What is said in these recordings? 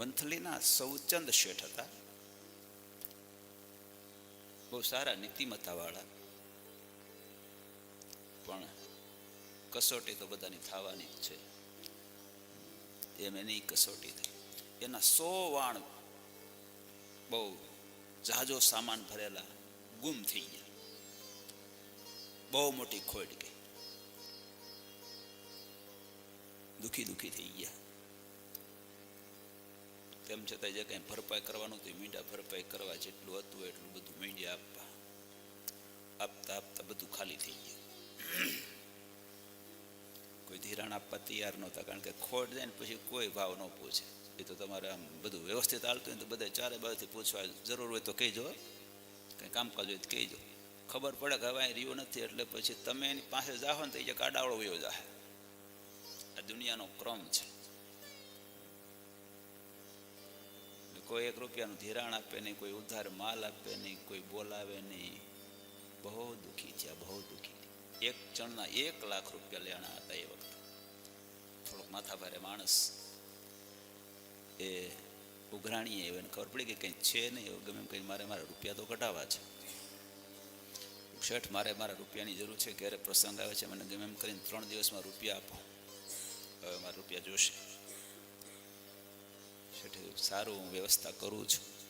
વંથલીના સૌચંદ શેઠ હતા. બહુ સારા નીતિમત્તાવાળા. પણ કસોટી તો બધાની થવાની જ છે. એમ એની કસોટી થઈ. એના સો વાણ બહુ જહાજો સામાન ભરેલા ગુમ થઈ ગયા. બહુ મોટી ખોટ ગઈ. દુખી દુખી થઈ ગયા. તેમ છતાં જે કંઈ ભરપાઈ કરવાનું હતું મીંડા ભરપાઈ કરવા જેટલું હતું, એટલું બધું મીંડ્યા આપવા. આપતા આપતા બધું ખાલી થઈ ગયું. કોઈ ધિરાણ આપવા તૈયાર નહોતા, કારણ કે ખોટ જાય ને પછી કોઈ ભાવ ન પૂછે. એ તો તમારે આમ બધું વ્યવસ્થિત હાલતું હોય તો બધા ચારે બાજુથી પૂછવા જરૂર હોય તો કહેજો કંઈ કામકાજ હોય તો કહેજો. ખબર પડે કે હવે રહ્યું નથી, એટલે પછી તમે એની પાસે જાઓ ને તો એ જે વયો જાય આ દુનિયાનો ક્રમ છે. કોઈ એક રૂપિયાનું ધિરાણ આપે નહીં, કોઈ ઉધાર માલ આપે નહીં, કોઈ બોલાવે નહીં. બહુ દુઃખી છે, બહુ દુઃખી. એક જણના એક લાખ રૂપિયા લેણા હતા એ વખતે. થોડોક માથાભારે માણસ એ ઉઘરાણીએ એને ખબર પડી કે કંઈ છે નહીં, એવું ગમે એમ કંઈ મારે મારા રૂપિયા તો કઢાવવા છે. શેઠ, મારે મારા રૂપિયાની જરૂર છે, ક્યારે પ્રસંગ આવે છે, મને ગમે એમ કરીને ત્રણ દિવસમાં રૂપિયા આપો. હવે મારા રૂપિયા જોશે. સારું વ્યવસ્થા કરું છું.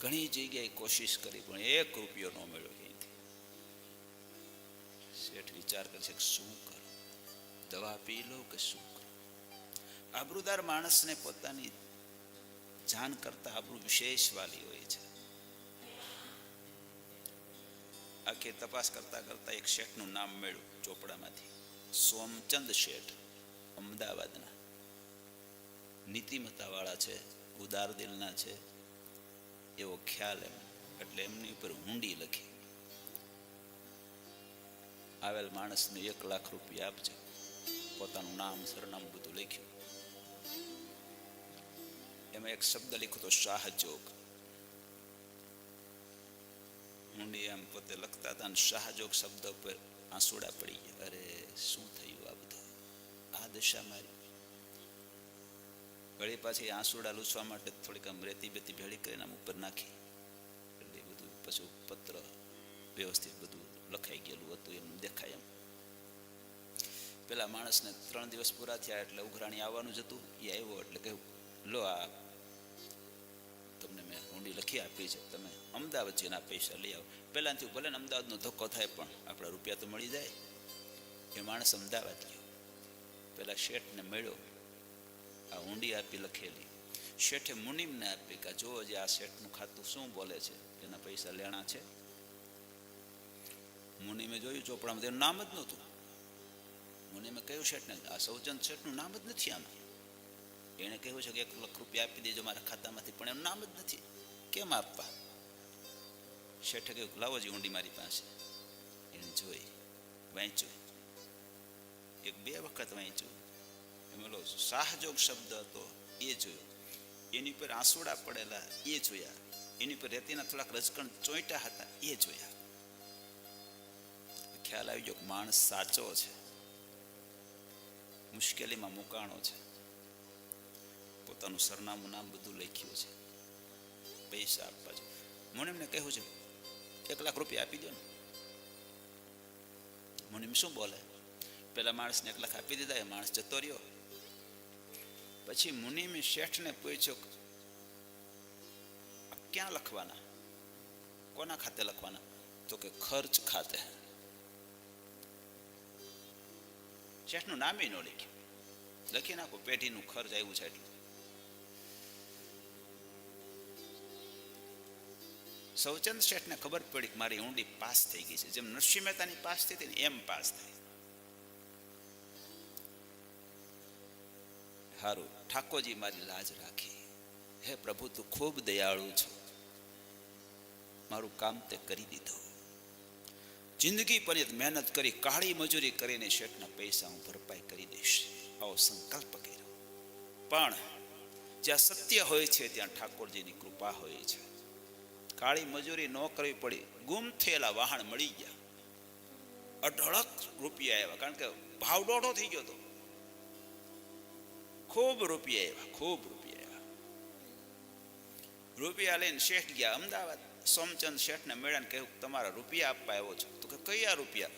ઘણી જગ્યાએ કોશિશ કરી પણ એક રૂપિયો ન મળ્યો ક્યાંયથી શેઠ વિચાર કરશે કે શું કરું? દવા પી લો કે શું કરું? આબરૂદાર માણસને પોતાની જાન કરતા આબરૂ વિશેષ વાલી હોય છે. આખી તપાસ કરતા કરતા એક શેઠનું નામ મળ્યું ચોપડામાંથી. સોમચંદ શેઠ, અમદાવાદના. નીતિમત્તાવાળા છે, ઉદાર દિલના છે, એવો ખ્યાલ એમ. એટલે એમની ઉપર હુંડી લખી. આવેલ માણસને એક લાખ રૂપિયા આપજે. પોતાનું નામ, સરનામું બધું લખ્યું. એમાં એક શબ્દ લખ્યો તો શાહજોગ ઊંડી એમ પોતે લખતા હતા અને શાહજોગ શબ્દ ઉપર આંસુડા પડી ગયા. અરે, શું થયું આ બધું? આ દશા મારી. વળી પાછી આંસુડા લૂછવા માટે થોડીક આમ રેતી બેતી ભેળી કરીને આમ ઉપર નાખી. એટલે બધું પછી પત્ર વ્યવસ્થિત બધું લખાઈ ગયેલું હતું, એમ દેખાય એમ. પેલા માણસને ત્રણ દિવસ પૂરા થયા એટલે ઉઘરાણી આવવાનું જ હતું, એ આવ્યો એટલે કહ્યું, લો આ તમને મેં ઊંડી લખી આપી છે, તમે અમદાવાદ જઈને આ પૈસા લઈ આવો. પહેલાંથી ભલે ને અમદાવાદનો ધક્કો થાય, પણ આપણા રૂપિયા તો મળી જાય. એ માણસ અમદાવાદ ગયો. પેલા શેઠને મળ્યો આ ઊંડી આપી લખેલી. શેઠે મુનિમને આપી કે જો જે આ શેઠનું ખાતું શું બોલે છે એના પૈસા લેણા છે. મુનિમે જોયું ચોપડામાં તેનું નામ જ નહોતું. મુનિમે કહ્યું, શેઠને, આ સૌચંદ શેઠનું નામ જ નથી આમાં. એણે કહ્યું છે કે એક લાખ રૂપિયા આપી દેજો મારા ખાતામાંથી, પણ એનું નામ જ નથી. કેમ આપવા? શેઠે કહ્યું, લાવો જે ઊંડી મારી પાસે. એને જોઈ, વાંચ્યું. એક બે વખત વાંચ્યું. એમાં શાહજોગ શબ્દ હતો, એ જોયો. એની પર આંસુડા પડેલા, એ જોયા. એની પર રેતીના થોડાક રજકણ ચોંટ્યા હતા, એ જોયા. ખ્યાલ આવી ગયો માણસ સાચો છે. મુશ્કેલીમાં મુકાણો છે. પોતાનું સરનામું નામ બધું લખ્યું છે. પૈસા આપવા છે મુનિમને કહ્યું છે, એક લાખ રૂપિયા આપી દો ને. મુનિમ શું બોલે? પેલા માણસને એક લાખ આપી દીધા, એ માણસ જતો રહ્યો. પછી મુનિમે શેઠને પૂછ્યો "આ ક્યાં લખવાના? કોના ખાતે લખવાના? તો કે, ખર્ચ ખાતે. શેઠનું નામે ન લખ્યું. લખી નાખો, પેઢીનું ખર્ચ આવ્યું છે એટલું. સૌચંદ શેઠને ખબર પડી કે મારી ઊંડી પાસ થઈ ગઈ છે. જેમ નરસિંહ મહેતાની પાસ થઈ હતી ને એમ પાસ થઈ હારું, ઠાકોરજી મારી લાજ રાખી. હે પ્રભુ, તું ખૂબ દયાળુ છો. મારું કામ તે કરી દીધું. જિંદગી પર્યંત મહેનત કરી, કાળી મજૂરી કરીને શેઠના પૈસા હું ભરપાઈ કરી દઈશ. આવો સંકલ્પ કર્યો. પણ જ્યાં સત્ય હોય છે, ત્યાં ઠાકોરજીની કૃપા હોય છે. કાળી મજૂરી ન કરવી પડી, ગુમ થયેલા વાહન મળી ગયા. અઢળક રૂપિયા આવ્યા, કારણ કે ભાવ દોઢો થઈ ગયો હતો. ખૂબ રૂપિયા આવ્યા, ખૂબ રૂપિયા આવ્યા. રૂપિયા લઈને શેઠ ગયા, અમદાવાદ સોમચંદ શેઠને મેળાને કહ્યું, તમારા રૂપિયા આપવા આવ્યો છો. તો કે, કયા રૂપિયા?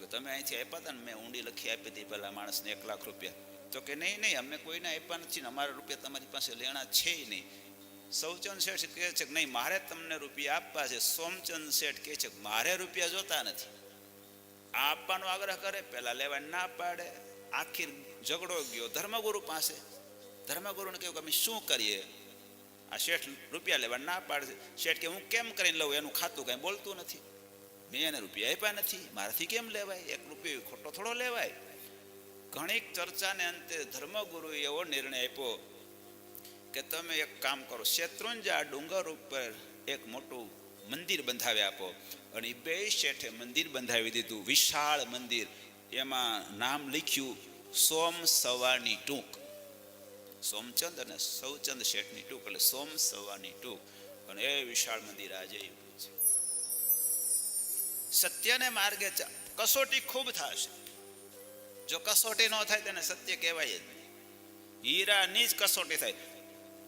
કે, તમે અહીંથી આપ્યા હતા ને, મેં ઊંડી લખી આપી હતી પહેલાં માણસને એક લાખ રૂપિયા. તો કે, નહીં નહીં, અમે કોઈને આપ્યા નથી ને, અમારા રૂપિયા તમારી પાસે લેણા છે નહીં. સૌચંદ શેઠ કહે છે કે, નહીં, મારે તમને રૂપિયા આપવા છે. સોમચંદ શેઠ કહે છે કે, મારે રૂપિયા જોતા નથી. આપવાનો આગ્રહ કરે પહેલાં લેવા ના પાડે. આખીર ઝઘડો ગયો. ધર્મગુરુ પાસે. ધર્મગુરુને કહ્યું કે અમે શું કરીએ? આ શેઠ રૂપિયા લેવા ના પાડશે શેઠ કે હું કેમ કરીને લઉં? એનું ખાતું કાંઈ બોલતું નથી. મેં એને રૂપિયા આપ્યા નથી. મારાથી કેમ લેવાય? એક રૂપિયો ખોટો થોડો લેવાય. ઘણીક ચર્ચાને અંતે ધર્મગુરુએ એવો નિર્ણય આપ્યો કે તમે એક કામ કરો. શેત્રુંજા ડુંગર ઉપર એક મોટું મંદિર બંધાવી આપો. અને એ બે શેઠે મંદિર બંધાવી દીધું. વિશાળ મંદિર. એમાં નામ લખ્યું સોમ સવાની ટૂંક. સોમચંદ અને સૌચંદ શેઠની ટૂંક એટલે સોમ સવાની ટૂંક. અને એ વિશાળ મંદિર આજે એવું છે. સત્યને માર્ગે કસોટી ખૂબ થશે. જો કસોટી ન થાય તેને સત્ય કહેવાય જ નહીં. હીરાની જ કસોટી થાય.